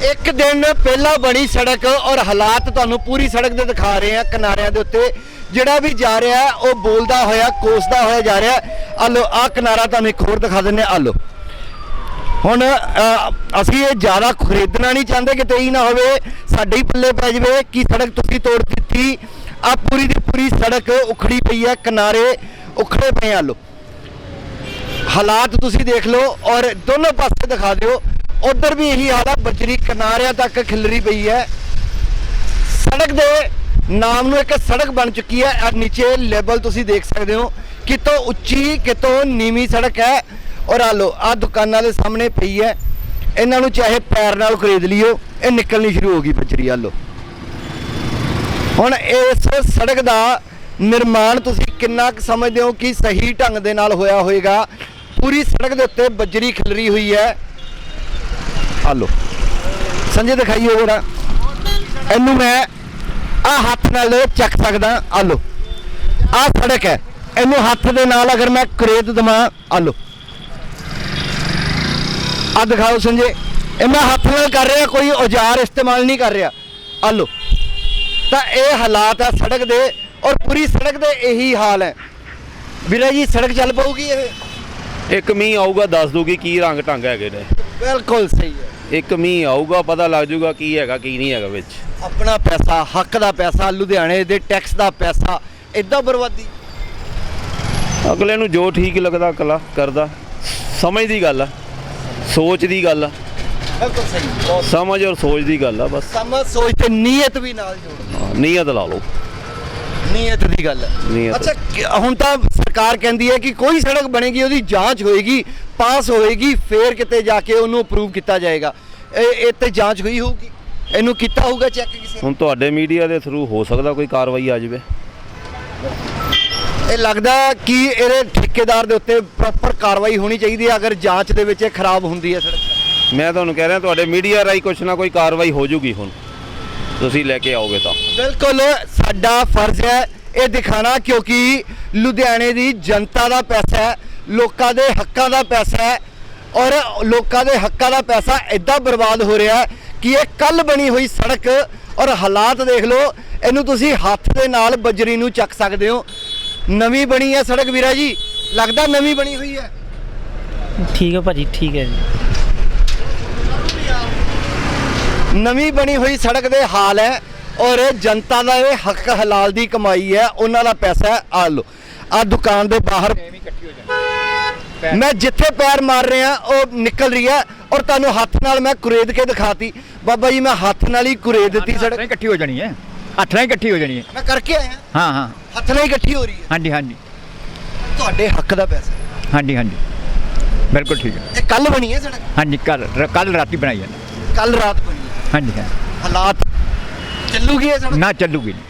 ਇੱਕ ਦਿਨ ਪਹਿਲਾਂ ਬਣੀ ਸੜਕ ਔਰ ਹਾਲਾਤ ਤੁਹਾਨੂੰ ਪੂਰੀ ਸੜਕ ਦੇ ਦਿਖਾ ਰਹੇ ਆ ਕਿਨਾਰਿਆਂ ਦੇ ਉੱਤੇ ਜਿਹੜਾ ਵੀ ਜਾ ਰਿਹਾ ਹੈ, ਉਹ ਬੋਲਦਾ ਹੋਇਆ ਕੋਸਦਾ ਹੋਇਆ ਜਾ ਰਿਹਾ ਹੈ। ਆਹ ਲੋ ਆ ਕਿਨਾਰਾ ਤੁਹਾਨੂੰ ਇੱਕ ਹੋਰ ਦਿਖਾ ਦਿੰਨੇ ਆ ਲੋ ਹੁਣ ਅ, ਅਸੀਂ ਇਹ ਜ਼ਿਆਦਾ ਖਰੀਦਣਾ ਨਹੀਂ ਚਾਹੁੰਦੇ ਕਿ ਹੀ ਨਾ ਹੋਵੇ ਸਾਡੇ ਹੀ ਪੱਲੇ ਪੈ ਜਾਵੇ ਕਿ ਸੜਕ ਤੁਸੀਂ ਤੋੜ ਦਿੱਤੀ ਆ ਪੂਰੀ ਦੀ ਪੂਰੀ ਸੜਕ ਉਖੜੀ ਪਈ ਹੈ ਕਿਨਾਰੇ ਉਖੜੇ ਪਏ ਆ ਲੋ ਹਾਲਾਤ ਤੁਸੀਂ ਦੇਖ ਲਓ ਔਰ ਦੋਨੋਂ ਪਾਸੇ ਦਿਖਾ ਦਿਓ। ਉਧਰ ਵੀ ਇਹੀ ਹਾਲਤ ਹੈ ਬਜਰੀ ਕਿਨਾਰਿਆਂ ਤੱਕ ਖਿਲਰੀ ਪਈ ਹੈ। ਸੜਕ ਦੇ ਨਾਮ ਨੂੰ ਇੱਕ ਸੜਕ ਬਣ ਚੁੱਕੀ ਹੈ। ਔਰ ਨੀਚੇ ਲੈਵਲ ਤੁਸੀਂ ਦੇਖ ਸਕਦੇ ਹੋ, ਕਿਤੋਂ ਉੱਚੀ, ਕਿਤੋਂ ਨੀਵੀਂ ਸੜਕ ਹੈ। ਔਰ ਆ ਲੋ ਆ ਦੁਕਾਨਾਂ ਦੇ ਸਾਹਮਣੇ ਪਈ ਹੈ। ਇਹਨਾਂ ਨੂੰ ਚਾਹੇ ਪੈਰ ਨਾਲ ਖਰੀਦ ਲਿਓ, ਇਹ ਨਿਕਲਣੀ ਸ਼ੁਰੂ ਹੋ ਗਈ ਬਜਰੀ ਆ ਲੋ ਹੁਣ ਇਸ ਸੜਕ ਦਾ ਨਿਰਮਾਣ ਤੁਸੀਂ ਕਿੰਨਾ ਕੁ ਸਮਝਦੇ ਹੋ ਕਿ ਸਹੀ ਢੰਗ ਦੇ ਨਾਲ ਹੋਇਆ ਹੋਵੇਗਾ ਪੂਰੀ ਸੜਕ ਦੇ ਉੱਤੇ ਬੱਜਰੀ ਖਿਲਰੀ ਹੋਈ ਹੈ। ਆ ਲੋ ਸੰਜੇ ਦਿਖਾਈਓ ਜਰਾ ਇਹਨੂੰ ਮੈਂ ਆ ਹੱਥ ਨਾਲ ਚੱਕ ਸਕਦਾ। ਆ ਲੋ ਆ ਸੜਕ ਹੈ। ਇਹਨੂੰ ਹੱਥ ਦੇ ਨਾਲ ਅਗਰ ਮੈਂ ਕਰੇਤ ਦਵਾਂ ਆ ਲੋ ਆ ਦਿਖਾਓ ਸੰਜੇ। ਇਹ ਮੈਂ ਹੱਥ ਨਾਲ ਕਰ ਰਿਹਾ, ਕੋਈ ਔਜ਼ਾਰ ਇਸਤੇਮਾਲ ਨਹੀਂ ਕਰ ਰਿਹਾ। ਆ ਲੋ ਤਾਂ ਇਹ ਹਾਲਾਤ ਆ ਸੜਕ ਦੇ ਔਰ ਪੂਰੀ ਸੜਕ ਦੇ ਇਹੀ ਹਾਲ ਹੈ। ਵੀਰਾ ਜੀ, ਸੜਕ ਚੱਲ ਪਊਗੀ ਇਹ? ਇੱਕ ਮੀਂਹ ਆਊਗਾ ਦੱਸ ਦੂਗੀ ਕੀ ਰੰਗ ਢੰਗ ਹੈਗੇ ਨੇ। ਬਿਲਕੁਲ ਸਹੀ ਹੈ। ਇੱਕ ਮੀਂਹ ਆਊਗਾ ਪਤਾ ਲੱਗ ਜਾਊਗਾ ਕੀ ਹੈਗਾ ਕੀ ਨਹੀਂ ਹੈਗਾ ਵਿੱਚ। ਆਪਣਾ ਪੈਸਾ ਹੱਕ ਦਾ ਪੈਸਾ ਲੁਧਿਆਣੇ ਦੇ ਟੈਕਸ ਦਾ ਪੈਸਾ ਇਦਾਂ ਬਰਬਾਦੀ। ਅਗਲੇ ਨੂੰ ਜੋ ਠੀਕ ਲੱਗਦਾ ਕਲਾ ਕਰਦਾ। ਸਮਝ ਦੀ ਗੱਲ ਆ ਸੋਚ ਦੀ ਗੱਲ ਆ। ਬਿਲਕੁਲ ਸਹੀ। ਬਹੁਤ ਸਮਝ ਔਰ ਸੋਚ ਦੀ ਗੱਲ ਆ ਬਸ। ਸਮਝ ਸੋਚ ਤੇ ਨੀਅਤ ਵੀ ਨਾਲ ਜੋੜ। ਨੀਅਤ ਲਾ ਲਓ। ਨੀਅਤ ਦੀ ਗੱਲ। ਹੈ ਨੀਅਤ। ਅੱਛਾ ਕਿ- ਹੁਣ ਤਾਂ ਸਰਕਾਰ ਕਹਿੰਦੀ ਹੈ ਕਿ ਕੋਈ ਸੜਕ ਬਣੇਗੀ ਉਹਦੀ ਜਾਂਚ ਹੋਏਗੀ ਪਾਸ ਹੋਏਗੀ ਫੇਰ ਕਿਤੇ ਜਾ ਕੇ ਉਹਨੂੰ ਅਪਰੂਵ ਕੀਤਾ ਜਾਏਗਾ। ਇਹ ਇਹ ਤੇ ਜਾਂਚ ਹੋਈ ਹੋਊਗੀ। ਇਹਨੂੰ ਕੀਤਾ ਹੋਊਗਾ ਚੈੱਕ ਕਿਸੇ? ਹੁਣ ਤੁਹਾਡੇ ਮੀਡੀਆ ਦੇ ਥਰੂ ਹੋ ਸਕਦਾ ਕੋਈ ਕਾਰਵਾਈ ਆ ਜਾਵੇ। ਇਹ ਲੱਗਦਾ ਕਿ ਇਹਦੇ ਠੇਕੇਦਾਰ ਦੇ ਉੱਤੇ ਪ੍ਰੋਪਰ ਕਾਰਵਾਈ ਹੋਣੀ ਚਾਹੀਦੀ ਹੈ ਅਗਰ ਜਾਂਚ ਦੇ ਵਿੱਚ ਇਹ ਖਰਾਬ ਹੁੰਦੀ ਹੈ ਸੜਕ। ਮੈਂ ਤੁਹਾਨੂੰ ਕਹਿ ਰਿਹਾ ਤੁਹਾਡੇ ਮੀਡੀਆ ਰਾਹੀਂ ਕੁਛ ਨਾ ਕੋਈ ਕਾਰਵਾਈ ਹੋ ਜੂਗੀ ਹੁਣ। ਤੁਸੀਂ ਲੈ ਕੇ ਆਓਗੇ ਤਾਂ। ਬਿਲਕੁਲ ਸਾਡਾ ਫਰਜ਼ ਹੈ ਇਹ ਦਿਖਾਣਾ ਕਿਉਂਕਿ ਲੁਧਿਆਣੇ ਦੀ ਜਨਤਾ ਦਾ ਪੈਸਾ ਹੈ ਲੋਕਾਂ ਦੇ ਹੱਕਾਂ ਦਾ ਪੈਸਾ ਹੈ ਔਰ ਲੋਕਾਂ ਦੇ ਹੱਕਾਂ ਦਾ ਪੈਸਾ ਇਦਾਂ ਬਰਬਾਦ ਹੋ ਰਿਹਾ ਹੈ ਕਿ ਇਹ ਕੱਲ ਬਣੀ ਹੋਈ ਸੜਕ ਔਰ ਹਾਲਾਤ ਦੇਖ ਲਓ ਇਹਨੂੰ ਤੁਸੀਂ ਹੱਥ ਦੇ ਨਾਲ ਬਜਰੀ ਨੂੰ ਚੱਕ ਸਕਦੇ ਹੋ। ਨਵੀਂ ਬਣੀ ਹੈ ਸੜਕ ਵੀਰਾ ਜੀ ਲੱਗਦਾ ਨਵੀਂ ਬਣੀ ਹੋਈ ਹੈ। ਠੀਕ ਹੈ ਭਾਜੀ ਠੀਕ ਹੈ ਜੀ। ਨਵੀਂ ਬਣੀ ਹੋਈ ਸੜਕ ਦੇ ਹਾਲ ਹੈ ਔਰ ਜਨਤਾ ਦਾ ਇਹ ਹੱਕ ਹਲਾਲ ਦੀ ਕਮਾਈ ਹੈ ਉਹਨਾਂ ਦਾ ਪੈਸਾ ਆ ਲੋ ਆ ਦੁਕਾਨ ਦੇ ਬਾਹਰ ਮੈਂ ਜਿੱਥੇ ਪੈਰ ਮਾਰ ਰਿਹਾ ਉਹ ਨਿਕਲ ਰਹੀ ਹੈ ਔਰ ਤੁਹਾਨੂੰ ਹੱਥ ਨਾਲ ਮੈਂ ਕੁਰੇਦ ਕੇ ਦਿਖਾਤੀ। ਬਾਬਾ ਜੀ ਮੈਂ ਹੱਥ ਨਾਲ ਹੀ ਕੁਰੇਦ ਦਿੱਤੀ ਸੜਕ। ਇਕੱਠੀ ਹੋ ਜਾਣੀ ਹੈ। ਹੱਥ ਨਾਲ ਇਕੱਠੀ ਹੋ ਜਾਣੀ ਹੈ। ਮੈਂ ਕਰਕੇ ਆਇਆ। ਹਾਂ ਹਾਂ। ਹੱਥ ਨਾਲ ਹੀ ਇਕੱਠੀ ਹੋ ਰਹੀ ਹੈ। ਹਾਂਜੀ ਹਾਂਜੀ। ਤੁਹਾਡੇ ਹੱਕ ਦਾ ਪੈਸਾ। ਹਾਂਜੀ ਹਾਂਜੀ। ਬਿਲਕੁਲ ਠੀਕ ਹੈ। ਇਹ ਕੱਲ ਬਣੀ ਹੈ ਸੜਕ? ਹਾਂਜੀ ਕੱਲ ਕੱਲ ਰਾਤੀ ਬਣਾਈ ਹੈ। ਕੱਲ ਰਾਤ ਬਣੀ। ਹਾਂਜੀ ਹਾਂ। ਹਾਲਾਤ ਚੱਲੂਗੀ ਇਹ ਸੜਕ? ਨਾ ਚੱਲੂਗੀ ਨਹੀਂ।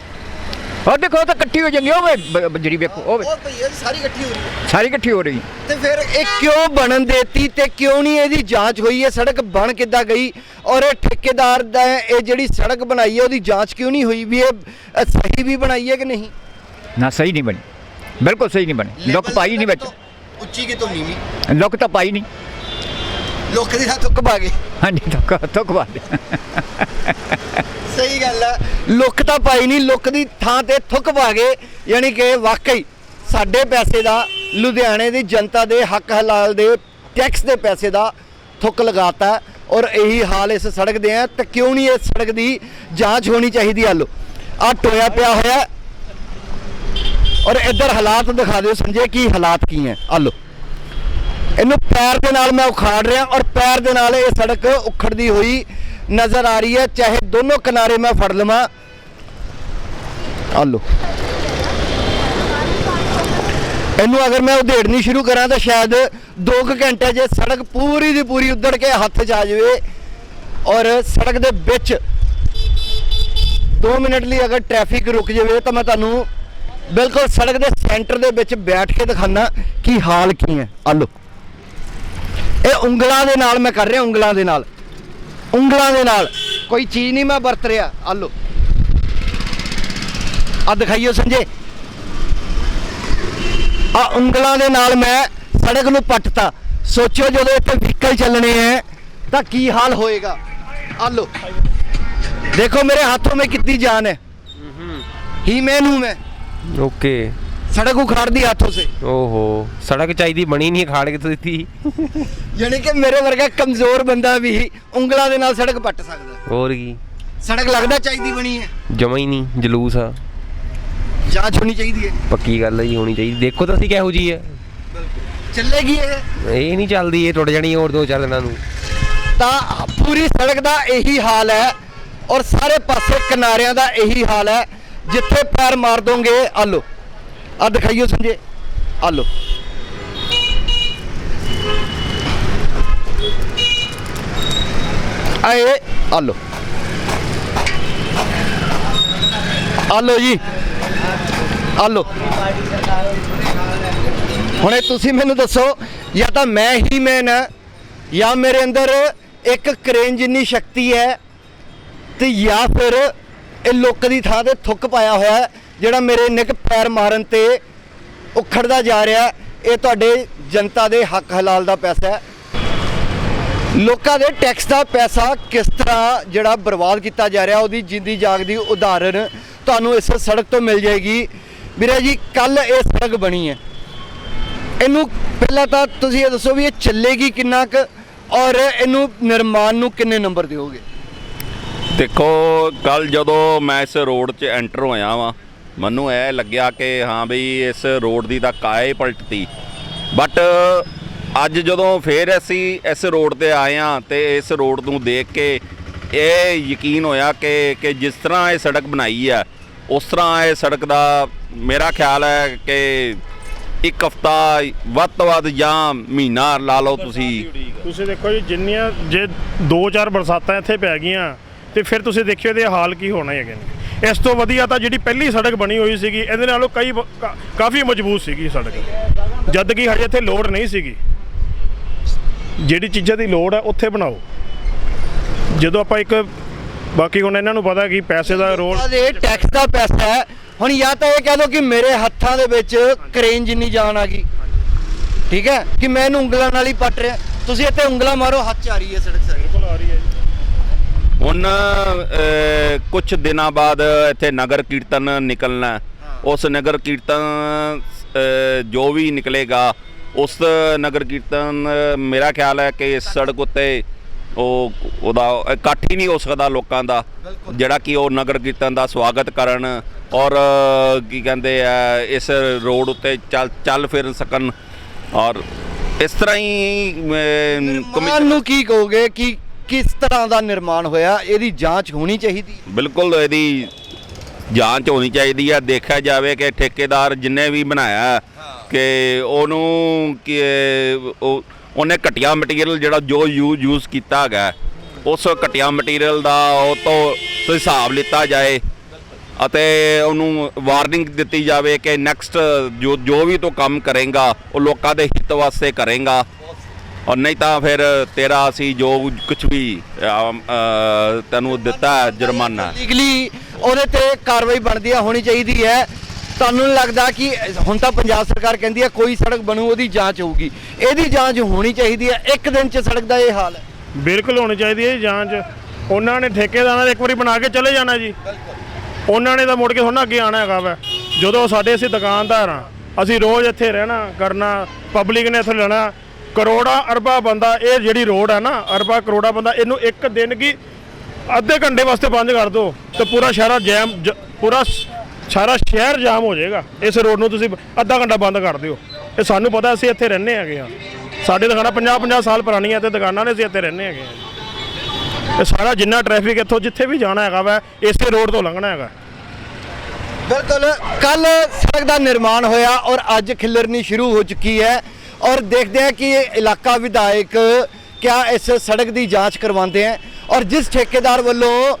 ਉਹ ਦੇਖੋ ਉਹ ਤਾਂ ਇਕੱਠੀ ਹੋ ਜਾਂਦੀ ਉਹ ਵੇ ਬ- ਬਜਰੀ ਵੇਖੋ ਉਹ ਵੇ, ਉਹ ਭਈ ਇਹ ਸਾਰੀ ਇਕੱਠੀ ਹੋ ਰਹੀ ਹੈ। ਸਾਰੀ ਇਕੱਠੀ ਹੋ ਰਹੀ ਤੇ ਫਿਰ ਇਹ ਕਿਉਂ ਬਣਨ ਦੇਤੀ ਤੇ ਕਿਉਂ ਨਹੀਂ ਇਹਦੀ ਜਾਂਚ ਹੋਈ? ਹੈ ਸੜਕ ਬਣ ਕਿੱਦਾਂ ਗਈ? ਔਰ ਇਹ ਠੇਕੇਦਾਰ ਦਾ ਇਹ ਜਿਹੜੀ ਸੜਕ ਬਣਾਈ ਹੈ ਉਹਦੀ ਜਾਂਚ ਕਿਉਂ ਨਹੀਂ ਹੋਈ? ਵੀ ਇਹ ਅ, ਸਹੀ ਵੀ ਬਣਾਈ ਹੈ ਕਿ ਨਹੀਂ? ਨਾ ਸਹੀ ਨਹੀਂ ਬਣੀ। ਬਿਲਕੁਲ ਸਹੀ ਨਹੀਂ ਬਣੀ। ਲੁੱਕ ਪਾਈ ਨਹੀਂ ਵਿੱਚ। ਉੱਚੀ ਕਿਤੋਂ ਨੀਵੀਂ? ਲੁੱਕ ਤਾਂ ਪਾਈ ਨਹੀਂ। ਲੋਕ ਦੀ ਹੱਥ ਉੱਕ ਪਾ ਗਏ ਹਾਂਜੀ ਤੁੱਕ ਤੁੱਕ ਪਾ ਦੇ ਸਹੀ ਗੱਲ ਹੈ ਲੁੱਕ ਤਾਂ ਪਾਈ ਨਹੀਂ ਲੁੱਕ ਦੀ ਥਾਂ ਤੇ ਥੁੱਕ ਪਾ ਗਏ। ਯਾਨੀ ਕਿ ਵਾਕਈ ਸਾਡੇ ਪੈਸੇ ਦਾ ਲੁਧਿਆਣੇ ਦੀ ਜਨਤਾ ਦੇ ਹੱਕ ਹਲਾਲ ਦੇ ਟੈਕਸ ਦੇ ਪੈਸੇ ਦਾ ਥੁੱਕ ਲਗਾਤਾ। ਔਰ ਇਹੀ ਹਾਲ ਇਸ ਸੜਕ ਦੇ ਹੈ ਤੇ ਕਿਉਂ ਨਹੀਂ ਇਸ ਸੜਕ ਦੀ ਜਾਂਚ ਹੋਣੀ ਚਾਹੀਦੀ ਆ? ਲੋ ਆ ਟੋਇਆ ਪਿਆ ਹੋਇਆ। ਔਰ ਇੱਧਰ ਹਾਲਾਤ ਦਿਖਾ ਦਿਓ ਸੰਜੇ ਕੀ ਹਾਲਾਤ ਕੀ ਹੈ ਆ ਲੋ। ਇਹਨੂੰ ਪੈਰ ਦੇ ਨਾਲ ਮੈਂ ਉਖਾੜ ਰਿਹਾ ਔਰ ਪੈਰ ਦੇ ਨਾਲ ਇਹ ਸੜਕ ਉਖੜਦੀ ਹੋਈ ਨਜ਼ਰ ਆ ਰਹੀ ਹੈ। ਚਾਹੇ ਦੋਨੋਂ ਕਿਨਾਰੇ ਮੈਂ ਫੜ ਲਵਾਂ। ਆ ਲੋ ਇਹਨੂੰ ਅਗਰ ਮੈਂ ਉਧੇੜਨੀ ਸ਼ੁਰੂ ਕਰਾਂ ਤਾਂ ਸ਼ਾਇਦ 2 ਘੰਟੇ ਜੇ ਸੜਕ ਪੂਰੀ ਦੀ ਪੂਰੀ ਉੱਧੜ ਕੇ ਹੱਥ 'ਚ ਆ ਜਾਵੇ ਔਰ ਸੜਕ ਦੇ ਵਿੱਚ 2 ਮਿੰਟ ਲਈ ਅਗਰ ਟ੍ਰੈਫਿਕ ਰੁਕ ਜਾਵੇ ਤਾਂ ਮੈਂ ਤੁਹਾਨੂੰ ਬਿਲਕੁਲ ਸੜਕ ਦੇ ਸੈਂਟਰ ਦੇ ਵਿੱਚ ਬੈਠ ਕੇ ਦਿਖਾਣਾ ਕੀ ਹਾਲ ਕੀ ਹੈ। ਆ ਲੋ ਇਹ ਉਂਗਲਾਂ ਦੇ ਨਾਲ ਮੈਂ ਕਰ ਰਿਹਾ ਉਂਗਲਾਂ ਦੇ ਨਾਲ। ਉਂਗਲਾਂ ਦੇ ਨਾਲ। ਕੋਈ ਚੀਜ਼ ਨਹੀਂ ਮੈਂ ਵਰਤ ਰਿਹਾ। ਆ ਲੋ ਆ ਦਿਖਾਈਓ ਸੰਜੇ। ਆ ਉਂਗਲਾਂ ਦੇ ਨਾਲ ਮੈਂ ਸੜਕ ਨੂੰ ਪੱਟਤਾ। ਸੋਚਿਓ ਜਦੋਂ ਇੱਥੇ ਵਹੀਕਲ ਚੱਲਣੇ ਐ ਤਾਂ ਕੀ ਹਾਲ ਹੋਏਗਾ? ਆ ਲੋ ਦੇਖੋ ਮੇਰੇ ਹੱਥੋਂ ਮੇ ਕਿੰਨੀ ਜਾਨ ਹੈ ਹੀ। ਮੈਂ ਮੈਂ। ਓਕੇ। सड़क उखाड़ दी हाथों से ਓਹੋ ਸੜਕ ਚਾਹੀਦੀ ਬਣੀ ਨਹੀਂ ਖਾੜ ਕੇ ਦਿੱਤੀ यानी कि मेरे वर्गा कमजोर बंदा भी ਉਂਗਲਾਂ ਦੇ ਨਾਲ ਸੜਕ ਪੱਟ ਸਕਦਾ ਹੋਰ ਕੀ ਸੜਕ ਲੱਗਦਾ ਚਾਹੀਦੀ ਬਣੀ ਹੈ ਜਮਾ ਹੀ ਨਹੀਂ ਜਲੂਸ ਆ ਜਾਂਚ ਹੋਣੀ ਚਾਹੀਦੀ ਹੈ ਪੱਕੀ ਗੱਲ ਹੀ ਹੋਣੀ ਚਾਹੀਦੀ ਦੇਖੋ ਤਾਂ ਅਸੀਂ ਕਿਹੋ ਜੀ ਹੈ ਚੱਲੇਗੀ ਇਹ ਇਹ ਨਹੀਂ ਚੱਲਦੀ ਇਹ ਟੁੱਟ ਜਾਣੀ ਹੋਰ ਦੋ ਚਾਰ ਦਿਨਾਂ ਨੂੰ ਤਾਂ ਪੂਰੀ ਸੜਕ ਦਾ ਇਹੀ ਹਾਲ ਹੈ ਔਰ ਸਾਰੇ ਪਾਸੇ ਕਿਨਾਰਿਆਂ ਦਾ ਇਹੀ ਹਾਲ ਹੈ ਜਿੱਥੇ ਪੈਰ ਮਾਰ ਦੋਗੇ ਆ ਲੋ ਆ ਦਿਖਾਈਓ ਸੰਜੇ। ਆ ਲੋ ਆਏ ਆ ਲੋ ਆ ਲਓ ਜੀ। ਆ ਲਓ। ਹੁਣ ਤੁਸੀਂ ਮੈਨੂੰ ਦੱਸੋ ਜਾਂ ਤਾਂ ਮੈਂ ਹੀ ਮੈਨ ਹੈ ਜਾਂ ਮੇਰੇ ਅੰਦਰ ਇੱਕ ਕਰੇਨ ਜਿੰਨੀ ਸ਼ਕਤੀ ਹੈ ਤੇ ਜਾਂ ਫਿਰ ਇਹ ਲੋਕ ਦੀ ਥਾਂ ਤੇ ਥੁੱਕ ਪਾਇਆ ਹੋਇਆ ਹੈ, ਜਿਹੜਾ ਮੇਰੇ ਨਿੱਕ ਪੈਰ ਮਾਰਨ ਤੇ ਉਖੜਦਾ ਜਾ ਰਿਹਾ, ਇਹ ਤੁਹਾਡੇ ਜਨਤਾ ਦੇ ਹੱਕ ਹਲਾਲ ਦਾ ਪੈਸਾ ਹੈ। ਲੋਕਾਂ ਦੇ ਟੈਕਸ ਦਾ ਪੈਸਾ ਕਿਸ ਤਰ੍ਹਾਂ ਜਿਹੜਾ ਬਰਬਾਦ ਕੀਤਾ ਜਾ ਰਿਹਾ, ਉਹਦੀ ਜਿੰਦੀ ਜਾਗਦੀ ਉਦਾਹਰਨ ਤੁਹਾਨੂੰ ਇਸ ਸੜਕ ਤੋਂ ਮਿਲ ਜਾਏਗੀ। ਵੀਰੇ ਜੀ ਕੱਲ ਇਹ ਸੜਕ ਬਣੀ ਹੈ। ਇਹਨੂੰ ਪਹਿਲਾਂ ਤਾਂ ਤੁਸੀਂ ਇਹ ਦੱਸੋ ਵੀ ਇਹ ਚੱਲੇਗੀ ਕਿੰਨਾ ਕੁ, ਔਰ ਇਹਨੂੰ ਨਿਰਮਾਣ ਨੂੰ ਕਿੰਨੇ ਨੰਬਰ ਦਿਓਗੇ? ਦੇਖੋ ਕੱਲ ਜਦੋਂ ਮੈਂ ਇਸ ਰੋਡ 'ਚ ਐਂਟਰ ਹੋਇਆ ਵਾਂ ਮੈਨੂੰ ਇਹ ਲੱਗਿਆ ਕਿ ਹਾਂ ਬਈ ਇਸ ਰੋਡ ਦੀ ਤਾਂ ਕਾਏ ਪਲਟਤੀ। ਬਟ ਅੱਜ ਜਦੋਂ ਫੇਰ ਅਸੀਂ ਇਸ ਰੋਡ ਤੇ ਆਏ ਆ ਤੇ ਇਸ ਰੋਡ ਨੂੰ ਦੇਖ ਕੇ ਇਹ ਯਕੀਨ ਹੋਇਆ ਕਿ ਕਿ ਜਿਸ ਤਰ੍ਹਾਂ ਇਹ ਸੜਕ ਬਣਾਈ ਆ ਉਸ ਤਰ੍ਹਾਂ ਇਹ ਸੜਕ ਦਾ ਮੇਰਾ ਖਿਆਲ ਹੈ ਕਿ ਇੱਕ ਹਫਤਾ ਵੱਧ ਤੋਂ ਵੱਧ ਜਾਂ ਮਹੀਨਾ ਲਾ ਲਓ ਤੁਸੀਂ। ਤੁਸੀਂ ਦੇਖੋ ਜੀ, ਜਿੰਨੀਆਂ ਜੇ 2-4 ਬਰਸਾਤਾਂ ਇੱਥੇ ਪੈ ਗਈਆਂ, ਤੇ ਫਿਰ ਤੁਸੀਂ ਦੇਖਿਓ ਇਹਦੇ ਹਾਲ ਕੀ ਹੋਣਾ ਹੈਗੇ ਨੇ। ਇਸ ਤੋਂ ਵਧੀਆ ਤਾਂ ਜਿਹੜੀ ਪਹਿਲੀ ਸੜਕ ਬਣੀ ਹੋਈ ਸੀਗੀ ਇਹਦੇ ਨਾਲੋਂ ਕਈ ਕਾ- ਕਾਫੀ ਮਜ਼ਬੂਤ ਸੀਗੀ ਸੜਕ। ਜਦ ਕਿ ਹਜੇ ਇੱਥੇ ਲੋੜ ਨਹੀਂ ਸੀਗੀ। ਜਿਹੜੀ ਚੀਜ਼ਾਂ ਦੀ ਲੋੜ ਹੈ ਉੱਥੇ ਬਣਾਓ। ਜਦੋਂ ਆਪਾਂ ਇੱਕ ਬਾਕੀ ਹੁਣ ਇਹਨਾਂ ਨੂੰ ਪਤਾ ਕਿ ਪੈਸੇ ਦਾ ਰੋਲ ਦੇ ਟੈਕਸ ਦਾ ਪੈਸਾ ਹੈ। ਹੁਣ ਜਾਂ ਤਾਂ ਇਹ ਕਹਿ ਦੋ ਕਿ ਮੇਰੇ ਹੱਥਾਂ ਦੇ ਵਿੱਚ ਕਰੇਨ ਜਿੰਨੀ ਜਾਨ ਆ ਗਈ। ਠੀਕ ਹੈ? ਕਿ ਮੈਂ ਇਹਨੂੰ ਉਂਗਲਾਂ ਨਾਲ ਹੀ ਪੱਟ ਰਿਹਾ। ਤੁਸੀਂ ਇੱਥੇ ਉਂਗਲਾਂ ਮਾਰੋ ਹੱਥ 'ਚ ਆ ਰਹੀ ਹੈ ਸੜਕ ਸਾਰੀ। ਬਿਲਕੁਲ ਆ ਰਹੀ ਹੈ ਜੀ। ਹੁਣ ਕੁਝ ਦਿਨਾਂ ਬਾਅਦ ਇੱਥੇ ਨਗਰ ਕੀਰਤਨ ਨਿਕਲਣਾ। ਉਸ ਨਗਰ ਕੀਰਤਨ ਜੋ ਵੀ ਨਿਕਲੇਗਾ ਉਸ ਨਗਰ ਕੀਰਤਨ ਮੇਰਾ ਖਿਆਲ ਹੈ ਕਿ ਸੜਕ ਉੱਤੇ ਉਹ ਉਹਦਾ ਇਕੱਠ ਹੀ ਨਹੀਂ ਹੋ ਸਕਦਾ ਲੋਕਾਂ ਦਾ ਜਿਹੜਾ ਕਿ ਉਹ ਨਗਰ ਕੀਰਤਨ ਦਾ ਸਵਾਗਤ ਕਰਨ ਔਰ ਕੀ ਕਹਿੰਦੇ ਆ ਇਸ ਰੋਡ ਉੱਤੇ ਚੱਲ ਚੱਲ ਫਿਰ ਸਕਣ ਔਰ ਇਸ ਤਰ੍ਹਾਂ ਹੀ ਕਮਿਸ਼ਨ ਨੂੰ ਕੀ ਕਹੋਗੇ ਕਿ ਕਿਸ ਤਰ੍ਹਾਂ ਦਾ ਨਿਰਮਾਣ ਹੋਇਆ, ਇਹਦੀ ਜਾਂਚ ਹੋਣੀ ਚਾਹੀਦੀ ਬਿਲਕੁਲ, ਇਹਦੀ ਜਾਂਚ ਹੋਣੀ ਚਾਹੀਦੀ ਹੈ। ਦੇਖਿਆ ਜਾਵੇ ਕਿ ਠੇਕੇਦਾਰ ਜਿੰਨੇ ਵੀ ਬਣਾਇਆ, ਕਿ ਉਹਨੂੰ ਕਿ ਉਹ, ਉਹਨੇ ਘਟੀਆ ਮਟੀਰੀਅਲ ਜਿਹੜਾ ਜੋ ਯੂਜ਼ ਯੂਜ਼ ਕੀਤਾ ਹੈਗਾ, ਉਸ ਘਟੀਆ ਮਟੀਰੀਅਲ ਦਾ ਉਹ ਤੋਂ ਹਿਸਾਬ ਲਿੱਤਾ ਜਾਏ ਅਤੇ ਉਹਨੂੰ ਵਾਰਨਿੰਗ ਦਿੱਤੀ ਜਾਵੇ ਕਿ ਨੈਕਸਟ ਜੋ ਜੋ ਵੀ ਤੂੰ ਕੰਮ ਕਰੇਗਾ, ਉਹ ਲੋਕਾਂ ਦੇ ਹਿੱਤ ਵਾਸਤੇ ਕਰੇਗਾ। ਔਰ ਨਹੀਂ ਤਾਂ ਫਿਰ ਤੇਰਾ ਅਸੀਂ ਜੋ ਕੁਝ ਵੀ ਅਮ, ਅ, ਤੈਨੂੰ ਦਿੱਤਾ ਹੈ ਜੁਰਮਾਨਾ। ਲੀਗਲੀ ਉਹਦੇ ਤੇ ਕਾਰਵਾਈ ਬਣਦੀ ਹੈ ਹੋਣੀ ਚਾਹੀਦੀ ਹੈ। ਤੁਹਾਨੂੰ ਨਹੀਂ ਲੱਗਦਾ ਕਿ ਹੁਣ ਤਾਂ ਪੰਜਾਬ ਸਰਕਾਰ ਕਹਿੰਦੀ ਹੈ ਕੋਈ ਸੜਕ ਬਣੂ ਉਹਦੀ ਜਾਂਚ ਹੋਊਗੀ। ਇਹਦੀ ਜਾਂਚ ਹੋਣੀ ਚਾਹੀਦੀ ਹੈ ਇੱਕ ਦਿਨ 'ਚ ਸੜਕ ਦਾ ਇਹ ਹਾਲ ਹੈ। ਬਿਲਕੁਲ ਹੋਣੀ ਚਾਹੀਦੀ ਹੈ ਜੀ ਜਾਂਚ। ਉਹਨਾਂ ਨੇ ਠੇਕੇਦਾਰਾਂ ਨੇ ਇੱਕ ਵਾਰੀ ਬਣਾ ਕੇ ਚਲੇ ਜਾਣਾ ਜੀ। ਉਹਨਾਂ ਨੇ ਤਾਂ ਮੁੜ ਕੇ ਥੋੜਾ ਅੱਗੇ ਆਣਾ ਹੈਗਾ ਵਾ। ਜਦੋਂ ਸਾਡੇ ਅਸੀਂ ਦੁਕਾਨਦਾਰ ਆ ਅਸੀਂ ਰੋਜ਼ ਇੱਥੇ ਰਹਿਣਾ ਕਰਨਾ ਪਬਲਿਕ ਨੇ ਇੱਥੇ ਲੈਣਾ ਕਰੋੜਾਂ ਅਰਬਾਂ ਬੰਦਾ ਇਹ ਜਿਹੜੀ ਰੋਡ ਹੈ ਨਾ, ਅਰਬਾਂ ਕਰੋੜਾਂ ਬੰਦਾ, ਇਹਨੂੰ ਇੱਕ ਦਿਨ ਕੀ ਅੱਧੇ ਘੰਟੇ ਵਾਸਤੇ ਬੰਦ ਕਰ ਦਿਓ ਤੇ ਪੂਰਾ ਸ਼ਹਿਰਾ ਜੈਮ ਜ- ਪੂਰਾ ਸਾਰਾ ਸ਼ਹਿਰ ਜਾਮ ਹੋ ਜਾਏਗਾ। ਇਸ ਰੋਡ ਨੂੰ ਤੁਸੀਂ ਅੱਧਾ ਘੰਟਾ ਬੰਦ ਕਰ ਦਿਓ। ਇਹ ਸਾਨੂੰ ਪਤਾ ਅਸੀਂ ਇੱਥੇ ਰਹਿੰਦੇ ਹੈਗੇ ਆ ਸਾਡੇ ਦੁਕਾਨਾਂ 50 50 ਸਾਲ ਪੁਰਾਣੀਆਂ ਤੇ ਦੁਕਾਨਾਂ ਨੇ ਅਸੀਂ ਇੱਥੇ ਰਹਿੰਦੇ ਹੈਗੇ ਆ ਇਹ ਸਾਰਾ ਜਿੰਨਾ ਟ੍ਰੈਫਿਕ ਇੱਥੋਂ ਜਿੱਥੇ ਵੀ ਜਾਣਾ ਹੈਗਾ ਵਾ, ਇਸੇ ਰੋਡ ਤੋਂ ਲੰਘਣਾ ਹੈਗਾ। ਬਿਲਕੁਲ। ਕੱਲ ਸੜਕ ਦਾ ਨਿਰਮਾਣ ਹੋਇਆ ਔਰ ਅੱਜ ਖਿਲਰਨੀ ਸ਼ੁਰੂ ਹੋ ਚੁੱਕੀ ਹੈ। ਔਰ ਦੇਖਦੇ ਹਾਂ ਕਿ ਇਹ ਇਲਾਕਾ ਵਿਧਾਇਕ ਕਿਆ ਇਸ ਸੜਕ ਦੀ ਜਾਂਚ ਕਰਵਾਉਂਦੇ हैं ਔਰ ਜਿਸ ਠੇਕੇਦਾਰ ਵੱਲੋਂ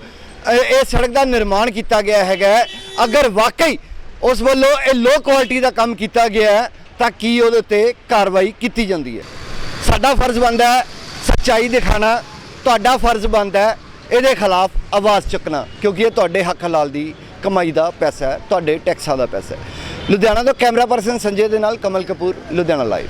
ਇਹ ਸੜਕ ਦਾ ਨਿਰਮਾਣ ਕੀਤਾ ਗਿਆ ਹੈਗਾ, ਅਗਰ ਵਾਕਈ ਉਸ ਵੱਲੋਂ ਇਹ ਲੋ ਕੁਆਲਿਟੀ ਦਾ ਕੰਮ ਕੀਤਾ ਗਿਆ ਹੈ, ਤਾਂ ਕੀ ਉਹਦੇ ਉੱਤੇ ਕਾਰਵਾਈ ਕੀਤੀ ਜਾਂਦੀ ਹੈ? ਸਾਡਾ ਫਰਜ਼ ਬਣਦਾ ਹੈ ਸੱਚਾਈ ਦਿਖਾਣਾ ਤੁਹਾਡਾ ਫਰਜ਼ ਬਣਦਾ ਹੈ ਇਹਦੇ ਖਿਲਾਫ ਆਵਾਜ਼ ਚੁੱਕਣਾ, ਕਿਉਂਕਿ ਇਹ ਤੁਹਾਡੇ ਹੱਕ ਹਲਾਲ ਦੀ ਕਮਾਈ ਦਾ ਪੈਸਾ ਹੈ, ਤੁਹਾਡੇ ਟੈਕਸਾਂ ਦਾ ਪੈਸਾ ਹੈ। ਲੁਧਿਆਣਾ ਤੋਂ ਕੈਮਰਾ ਪਰਸਨ ਸੰਜੇ ਦੇ ਨਾਲ ਕਮਲ ਕਪੂਰ, ਲੁਧਿਆਣਾ ਲਾਈਵ